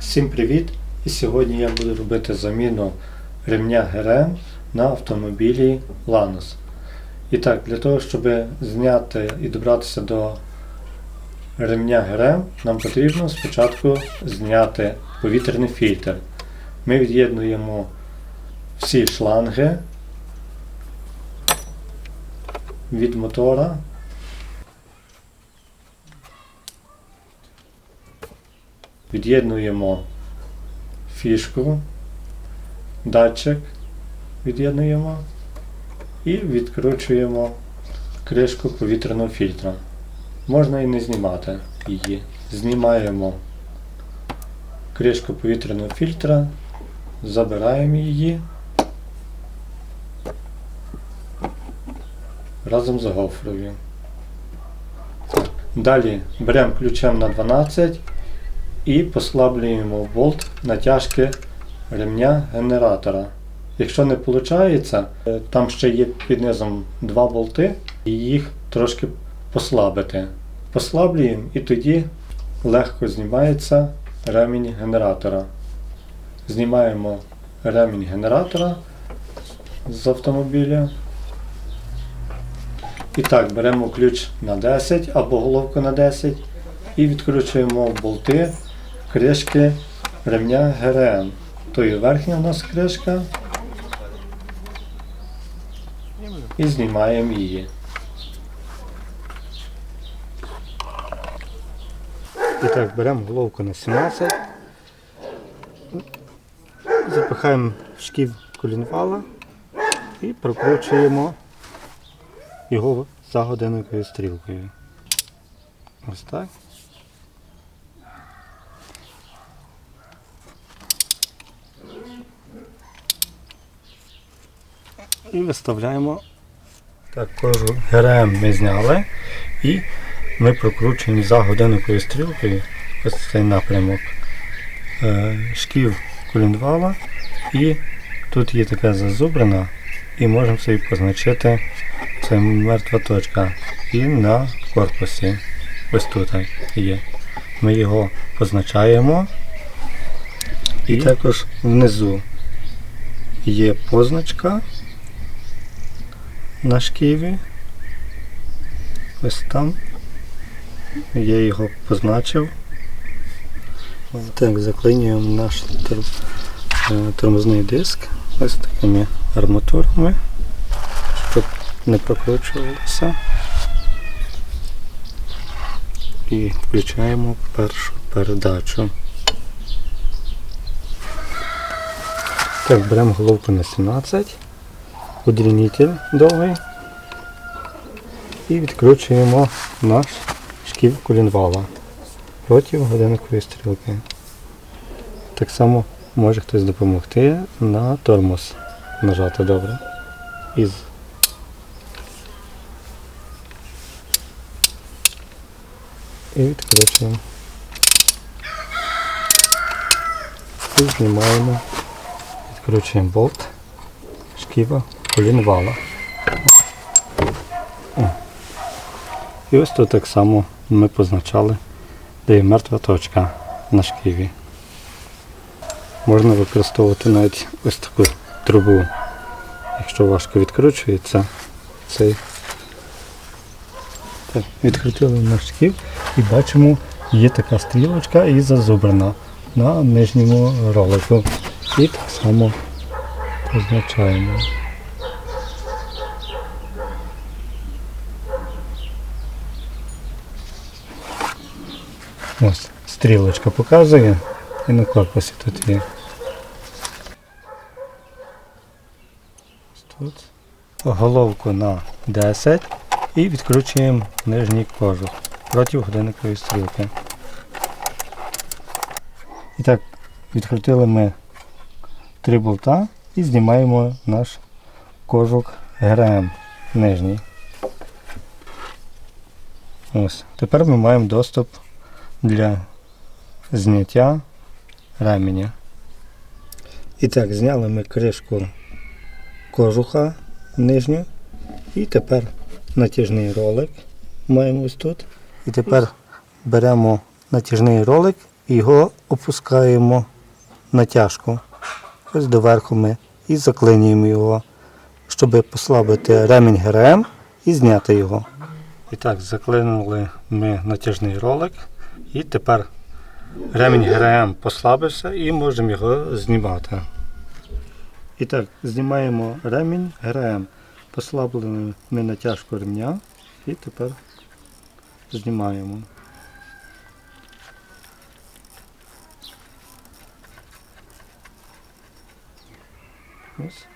Всім привіт! І сьогодні я буду робити заміну ремня ГРМ на автомобілі Lanos. І так, для того, щоб зняти і добратися до ремня ГРМ, нам потрібно спочатку зняти повітряний фільтр. Ми від'єднуємо всі шланги від мотора. Від'єднуємо фішку, датчик від'єднуємо і відкручуємо кришку повітряного фільтра. Можна і не знімати її. Знімаємо кришку повітряного фільтра, забираємо її разом з гофрою. Далі беремо ключем на 12 і послаблюємо болт натяжки ремня генератора. Якщо не виходить, там ще є під низом два болти, і їх трошки послабити. Послаблюємо і тоді легко знімається ремінь генератора. Знімаємо ремінь генератора з автомобіля. І так, беремо ключ на 10 або головку на 10 і відкручуємо болти кришки ремня ГРМ. То є верхня у нас кришка. І знімаємо її. І так, беремо головку на 17. Запихаємо в шків колінвала і прокручуємо його за годинниковою стрілкою. Ось так. І виставляємо. Так, кожу ГРМ ми зняли. І ми прокручуємо за годинниковою стрілкою ось цей напрямок. Е, шків колінвала і тут є така зазубрина. І можемо собі позначити це мертва точка. І на корпусі. Ось тут є. Ми його позначаємо. І? також внизу є позначка на шківі. Ось там. Я його позначив. Так, заклинюємо наш е, тормозний диск ось такими арматурами, щоб не прокручувалося. І включаємо першу передачу. Так, беремо головку на 17 удлінитель довгий і відкручуємо наш шків колінвала проти годинникової стрілки. Так само може хтось допомогти на тормоз нажати добре. Із. І відкручуємо. І знімаємо, відкручуємо болт шківа колінвала. І ось тут так само ми позначали, де є мертва точка на шківі. Можна використовувати навіть ось таку трубу. Якщо важко відкручується, цей так, відкрутили наш шків і бачимо, є така стрілочка і зазубрена на нижньому ролику. І так само позначаємо. Ось стрілочка показує і на корпусі тут є. Тут. Головку на 10 і відкручуємо нижній кожух проти годинникової стрілки. І так, відкрутили ми три болта і знімаємо наш кожух ГРМ нижній. Ось. Тепер ми маємо доступ для зняття ременя. І так, зняли ми кришку кожуха нижню. І тепер натяжний ролик маємо ось тут. І тепер беремо натяжний ролик і його опускаємо натяжку. Ось доверху ми і заклинюємо його, щоб послабити ремінь ГРМ і зняти його. І так, заклинули ми натяжний ролик, і тепер ремінь ГРМ послабився і можемо його знімати. І так, знімаємо ремінь ГРМ. Послабили ми натяжку ремня і тепер знімаємо. Ось.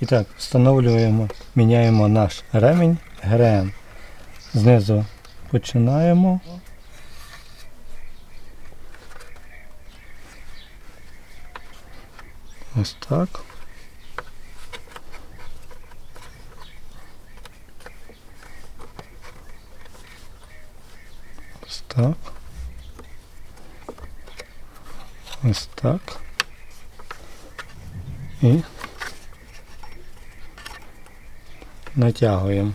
І так, встановлюємо, міняємо наш ремінь ГРМ. Знизу починаємо. Ось так. Ось так. Ось так. І натягуємо.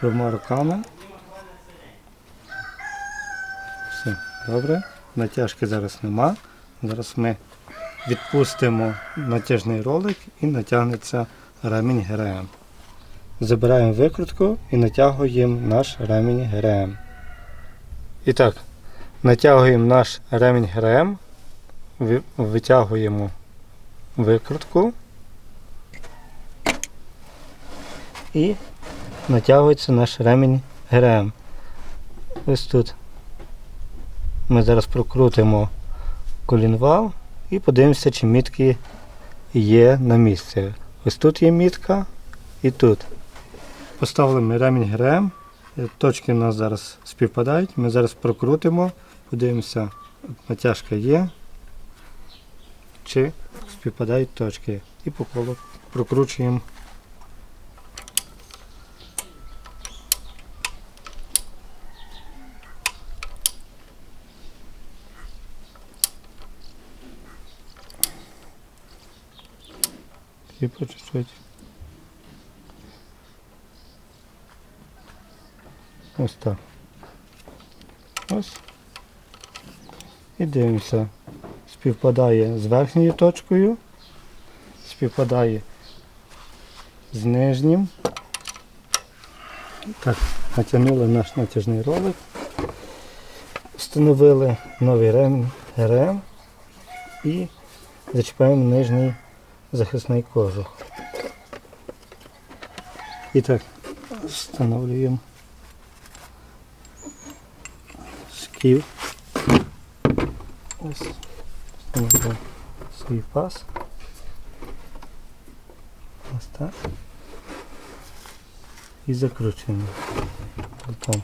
Двома руками. Все, добре. Натяжки зараз нема. Зараз ми відпустимо натяжний ролик і натягнеться ремінь ГРМ. Забираємо викрутку і натягуємо наш ремінь ГРМ. І так, натягуємо наш ремінь ГРМ, витягуємо викрутку і натягується наш ремінь ГРМ. Ось тут ми зараз прокрутимо колінвал і подивимося, чи мітки є на місці. Ось тут є мітка і тут. Поставили ми ремінь ГРМ. Точки у нас зараз співпадають. Ми зараз прокрутимо, подивимося, натяжка є, чи співпадають точки. І по колу прокручуємо. І по чуть-чуть. Ось так. Ось. І дивимося. Співпадає з верхньою точкою, співпадає з нижнім. Так, натягнули наш натяжний ролик. Встановили новий ремінь ГРМ і зачіпаємо нижній захисний кожух. І так, встановлюємо шків. Ось встановлюємо свій пас. Ось так. І закручуємо. Потім